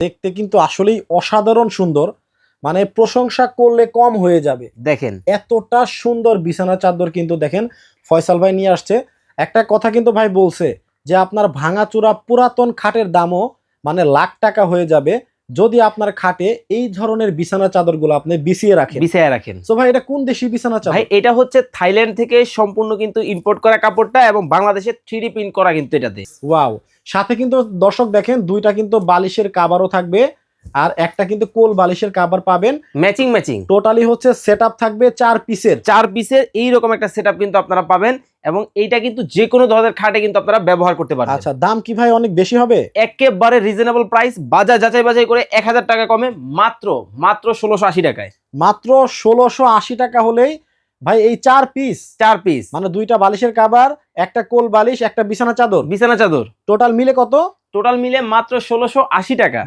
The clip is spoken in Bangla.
দেখতে কিন্তু আসলেই অসাধারণ সুন্দর। মানে প্রশংসা করলে কম হয়ে যাবে। দেখেন। এতটা সুন্দর বিছানা চাদর কিন্তু দেখেন ফয়সাল ভাই নিয়ে আসছে। একটা কথা কিন্তু ভাই বলছে যে আপনার ভাঙাচুরা পুরাতন খাটের দামও মানে লাখ টাকা হয়ে যাবে। যদি আপনার খাটে এই ধরনের বিছানা চাদরগুলো আপনি বিছিয়ে রাখেন। বিছিয়ে রাখেন। সো ভাই এটা কোন দেশি বিছানা ভাই চাদর এটা হচ্ছে থাইল্যান্ড থেকে সম্পূর্ণ কিন্তু ইম্পোর্ট করা কাপড়টা এবং বাংলাদেশে থ্রিডি প্রিন্ট করা কিন্তু এটাতে। ওয়াও সাথে কিন্তু দর্শক দেখেন দুইটা কিন্তু বালিশের কাবারও থাকবে। আর একটা কিন্তু কোল বালিশের কাবার পাবেন। ম্যাচিং ম্যাচিং টোটালি হচ্ছে সেট থাকবে চার পিসের চার পিসের এইরকম একটা সেটআপ কিন্তু আপনারা পাবেন এবং এইটা কিন্তু যে কোনো ধরনের খাটে কিন্তু আপনারা ব্যবহার করতে পারেন আচ্ছা দাম কি ভাই অনেক বেশি হবে? একেবারে রিজনেবল প্রাইস বাজার যাচাই বাছাই করে এক হাজার টাকা কমে মাত্র মাত্র ষোলোশো আশি টাকায়। মাত্র ষোলোশো আশি টাকা হলেই ভাই এই চার পিস চার পিস মানে দুইটা বালিশের কাবার একটা কোল বালিশ একটা বিছানা চাদর। বিছানা চাদর। টোটাল মিলে কত? টোটাল মিলে মাত্র ষোলোশো আশি টাকা।